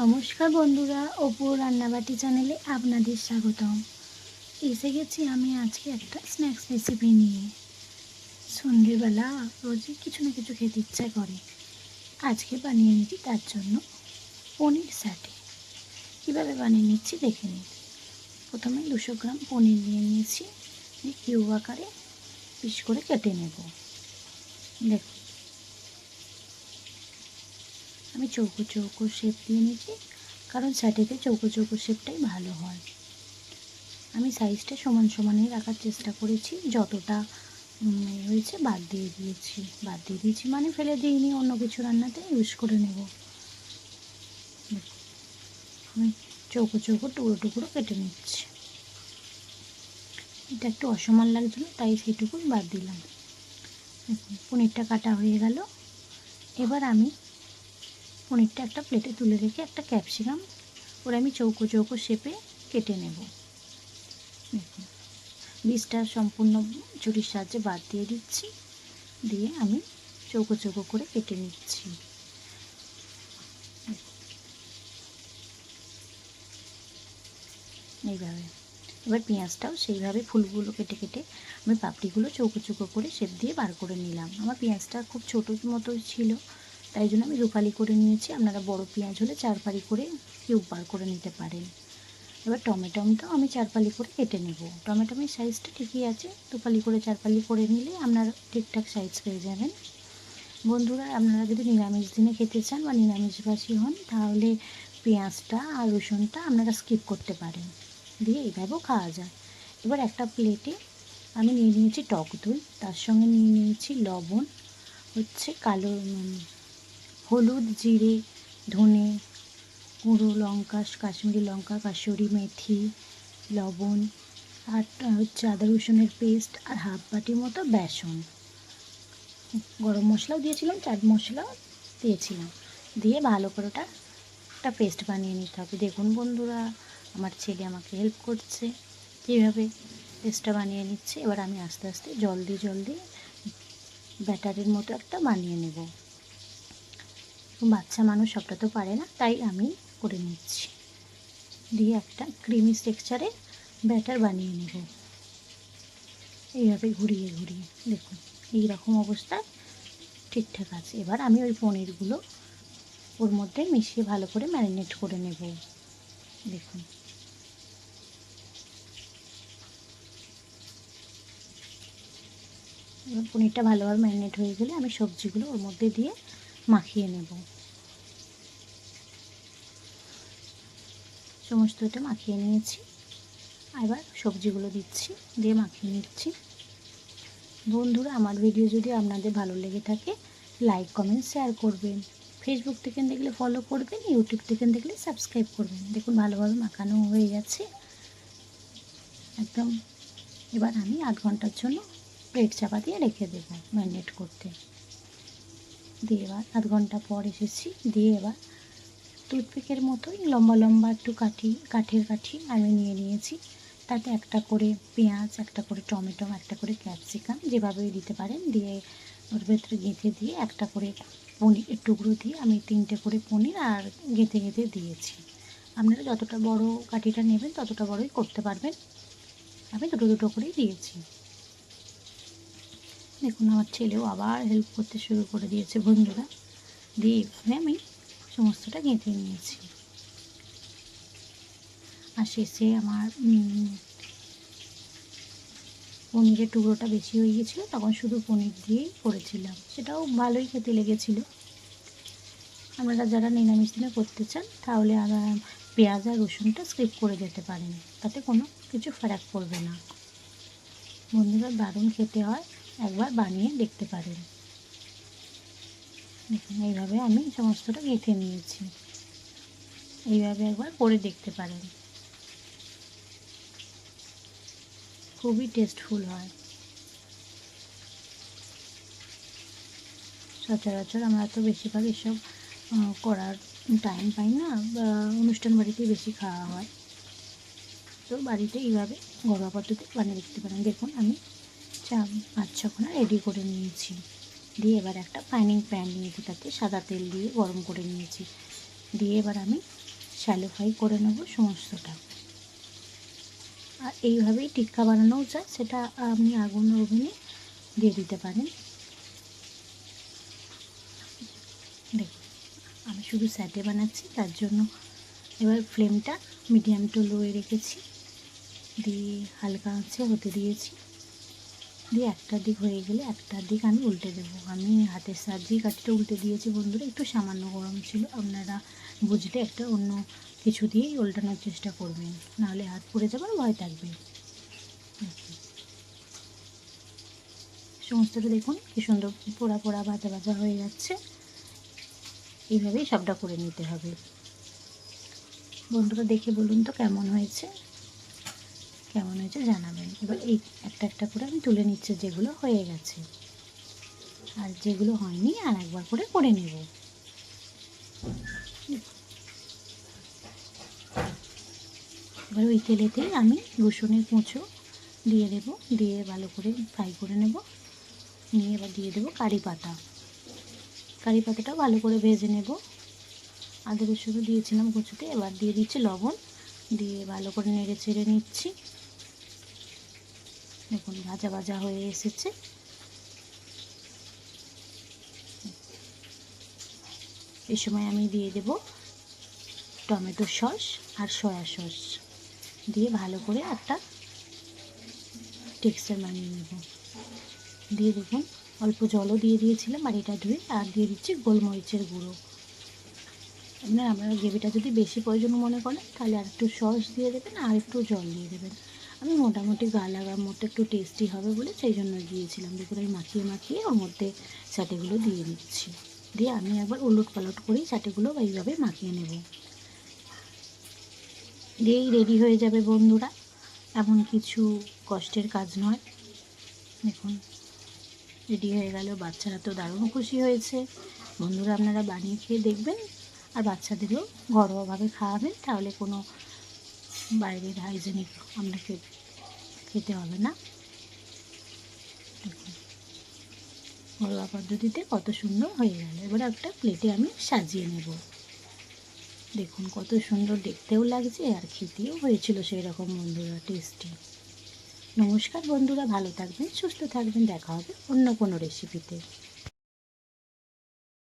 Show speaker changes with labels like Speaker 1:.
Speaker 1: নমস্কার বন্ধুরা, অপু রান্নাবাটি চ্যানেলে আপনাদের স্বাগতম। এসে গেছি আমি আজকে একটা স্ন্যাক্স রেসিপি নিয়ে। সন্ধ্যেবেলা রোজই কিছু না কিছু খেতে ইচ্ছা করে। আজকে বানিয়ে নিচ্ছি তার জন্য পনির স্যাটে। কীভাবে বানিয়ে নিচ্ছি দেখে নিন প্রথমে দুশো গ্রাম পনির নিয়ে নিয়েছি। কিউব আকারে পিস করে কেটে নেব। দেখুন। আমি চৌকো চৌকো শেপ দিয়ে নিয়েছি কারণ স্যাটেতে চৌকো চৌকো শেপটাই ভালো হয়। আমি সাইজটা সমান সমানই রাখার চেষ্টা করেছি, যতটা হয়েছে বাদ দিয়ে দিয়েছি। বাদ দিয়ে দিয়েছি মানে ফেলে দিইনি, অন্য কিছু রান্নাতে ইউজ করে নেব। আমি চৌকো চৌকো টুকরো টুকরো কেটে নিচ্ছি। এটা একটু অসমান লাগছিল, তাই সেইটুকুই বাদ দিলাম। পনিরটা কাটা হয়ে গেল। এবার আমি পনিরটা একটা প্লেটে তুলে রেখে একটা ক্যাপসিকাম ওরা আমি চৌকো চৌকো শেপে কেটে নেব। দেখুন, বীজটা সম্পূর্ণ ছুরির সাহায্যে বাদ দিয়ে দিচ্ছি, দিয়ে আমি চৌকো চৌকো করে কেটে নিচ্ছি। এইভাবে। এবার পেঁয়াজটাও সেইভাবে ফুলগুলো কেটে কেটে আমি পাপড়িগুলো চৌকো চৌকো করে শেপ দিয়ে বার করে নিলাম। আমার পেঁয়াজটা খুব ছোটো মতো ছিল তাই জন্য আমি রুপালি করে নিয়েছি। আপনারা বড় পেঁয়াজ হলে চার ফালি করে কিউব বার করে নিতে পারেন। এবার টমেটোমটাও আমি চার ফালি করে কেটে নেব। টমেটোমের সাইজটা ঠিকই আছে। দুপালি করে চারপালি করে নিলে আপনারা ঠিকঠাক সাইজ পেয়ে যাবেন। বন্ধুরা, আপনারা যদি নিরামিষ দিনে খেতে চান বা নিরামিষবাসী হন, তাহলে পেঁয়াজটা আর রসুনটা আপনারা স্কিপ করতে পারেন। দিয়ে এইভাবেও খাওয়া যায়। এবার একটা প্লেটে আমি নিয়ে নিয়েছি টক দই। তার সঙ্গে নিয়ে নিয়েছি লবণ, হচ্ছে কালো হলুদ জিরে, ধনে গুঁড়ো লঙ্কা, কাশ্মীরি লঙ্কা, কাসুরি মেথি, লবণ, আর হচ্ছে আদা রসুনের পেস্ট আর হাফ বাটির মতো বেসন। গরম মশলাও দিয়েছিলাম, চাট মশলাও দিয়েছিলাম। দিয়ে ভালো করে ওটা, একটা পেস্ট বানিয়ে নিতে হবে। দেখুন বন্ধুরা, আমার ছেলে আমাকে হেল্প করছে। কীভাবে পেস্টটা বানিয়ে নিচ্ছে, এবার আমি আস্তে আস্তে জল দিয়ে জল দিয়ে ব্যাটারের মতো একটা বানিয়ে নেব। বাচ্চা মানুষ সবটা তো পারে না, তাই আমি করে নিচ্ছি। দিয়ে একটা ক্রিমি টেক্সচারে ব্যাটার বানিয়ে নেব। এইভাবে ঘুরিয়ে ঘুরিয়ে, দেখুন এই রকম অবস্থায় ঠিকঠাক আছে। এবার আমি ওই পনিরগুলো ওর মধ্যে মিশিয়ে ভালো করে ম্যারিনেট করে নেব। দেখুন। পনিরটা ভালোভাবে ম্যারিনেট হয়ে গেলে আমি সবজিগুলো ওর মধ্যে দিয়ে মাখিয়ে নেব। সমস্ত এটা মাখিয়ে নিয়েছি। এবার সবজিগুলো দিচ্ছি, দিয়ে মাখিয়ে নিচ্ছি। বন্ধুরা, আমার ভিডিও যদি আপনাদের ভালো লেগে থাকে লাইক কমেন্ট শেয়ার করবেন। ফেসবুক থেকে দেখলে ফলো করবেন ইউটিউব থেকে দেখলে সাবস্ক্রাইব করবেন। দেখুন, ভালোভাবে মাখানো হয়ে গেছে। একদম। এবার আমি আধ ঘণ্টার জন্য প্লেট চাপা দিয়ে রেখে দেবো ম্যারিনেট করতে। দিয়ে এবার আধ ঘণ্টা পর এসেছি। দিয়ে এবার টুথপিকের মতোই লম্বা লম্বা একটু কাঠি, কাঠের কাঠি আমি নিয়ে নিয়েছি। তাতে একটা করে পেঁয়াজ, একটা করে টমেটো, একটা করে ক্যাপসিকাম যেভাবেই দিতে পারেন দিয়ে ওর ভেতরে গেঁথে দিয়ে একটা করে পনির, টুকরো দিয়ে আমি তিনটে করে পনির আর গেঁথে গেঁথে দিয়েছি। আপনারা যতটা বড় কাঠিটা নেবেন ততটা বড়ই করতে পারবেন। আমি দুটো দুটো করেই দিয়েছি। দেখুন, আমার ছেলেও আবার হেল্প করতে শুরু করে দিয়েছে বন্ধুরা। দিয়ে আমি সমস্তটা গেঁথে নিয়েছি। আর শেষে আমার পনিরের টুকরোটা বেশি হয়ে গেছিল, তখন শুধু পনির দিয়েই করেছিলাম। সেটাও ভালোই খেতে লেগেছিলো। আপনারা যারা নিরামিষ দিনে করতে চান, তাহলে পেঁয়াজ আর রসুনটা স্কিপ করে যেতে পারেন। তাতে কোনো কিছু ফারাক পড়বে না। বন্ধুরা, দারুণ খেতে হয়। একবার বানিয়ে দেখতে পারেন। দেখুন এইভাবে আমি সমস্তটা গেঁথে নিয়েছি। এইভাবে একবার করে দেখতে পারেন। খুবই টেস্টফুল হয়। সচরাচর আমরা তো বেশিরভাগ এসব করার টাইম পাই না, বা অনুষ্ঠান বাড়িতেই বেশি খাওয়া হয়। তো বাড়িতে এইভাবে ঘরোয়া পদ্ধতি বানিয়ে দেখতে পারেন। দেখুন, আমি চা পাঁচ ছখানা রেডি করে নিয়েছি। দিয়ে এবার একটা ফ্রাইনিং প্যান নিয়েছি তাতে সাদা তেল দিয়ে গরম করে নিয়েছি। দিয়ে এবার আমি শ্যালো ফ্রাই করে নেব সমস্তটা। আর এইভাবেই টিক্কা বানানোও যায়, সেটা আপনি আগুন ওভেনে দিয়ে দিতে পারেন। দেখুন, আমি শুধু স্যাটে বানাচ্ছি, তার জন্য এবার ফ্লেমটা মিডিয়াম টু লোয়ে রেখেছি। দিয়ে হালকা আঁচে হতে দিয়েছি। দিয়ে একটা দিক হয়ে গেলে একটা দিক আমি উল্টে দেবো। আমি হাতের সাহায্যেই কাঠিটা উল্টে দিয়েছি বন্ধুরা, একটু সামান্য গরম ছিল, আপনারা বুঝলে একটা অন্য কিছু দিয়েই উল্টানোর চেষ্টা করবেন, নাহলে হাত পড়ে যাবার ভয় থাকবে। সমস্তটা দেখুন, কি সুন্দর পোড়া পোড়া ভাজা ভাজা হয়ে যাচ্ছে। এইভাবেই সবটা করে নিতে হবে। বন্ধুরা দেখে বলুন তো কেমন হয়েছে? কেমন হয়েছে জানাবেন। এবার এই একটা একটা করে আমি তুলে নিচ্ছি, যেগুলো হয়ে গেছে। আর যেগুলো হয়নি, আর একবার করে করে নেব। এবার ওই তেলেতেই আমি রসুনের কুঁচো দিয়ে দেব, দিয়ে ভালো করে ফ্রাই করে নেব। নিয়ে এবার দিয়ে দেবো কারি পাতা। কারি পাতাটা ভালো করে ভেজে নেব। আদা রসুনও দিয়েছিলাম কুচোতে, এবার দিয়ে দিচ্ছি লবণ। দিয়ে ভালো করে নেড়ে চেড়ে নিচ্ছি। দেখুন, ভাজা ভাজা হয়ে এসেছে। এই সময় আমি দিয়ে দেব টমেটো সস আর সয়া সস। দিয়ে ভালো করে একটা টেক্সচার বানিয়ে নেব। দিয়ে দেখুন, অল্প জলও দিয়ে দিয়েছিলাম আর এটা ধুয়ে আর দিয়ে দিচ্ছি গোলমরিচের গুঁড়ো। আপনার আপনারা গ্রেভিটা যদি বেশি প্রয়োজন মনে করেন, তাহলে আর একটু সস দিয়ে দেবেন আর একটু জল দিয়ে দেবেন। আমি মোটামুটি গা লাগার মতো একটু টেস্টি হবে বলে সেই জন্য দিয়েছিলাম। দেখুন আমি মাখিয়ে মাখিয়ে ওর মধ্যে চাটেগুলো দিয়ে দিচ্ছি। দিয়ে আমি একবার উলট পালট করেই চাটেগুলো এইভাবে মাখিয়ে নেব। দিয়েই রেডি হয়ে যাবে বন্ধুরা। এমন কিছু কষ্টের কাজ নয়। দেখুন রেডি হয়ে গেল। বাচ্চারা তো দারুণ খুশি হয়েছে। বন্ধুরা, আপনারা বানিয়ে খেয়ে দেখবেন। আর বাচ্চাদেরও ঘরোয়াভাবে খাওয়াবেন, তাহলে কোনো বাইরের হাইজেনিক আপনাকে খেতে হবে না। দেখুন, ঘরোয়া পদ্ধতিতে কত সুন্দর হয়ে গেল। এবার একটা প্লেটে আমি সাজিয়ে নেব। দেখুন, কত সুন্দর দেখতেও লাগছে আর খেতেও হয়েছিল সেই রকম বন্ধুরা টেস্টি নমস্কার বন্ধুরা, ভালো থাকবেন, সুস্থ থাকবেন, দেখা হবে অন্য কোনো রেসিপিতে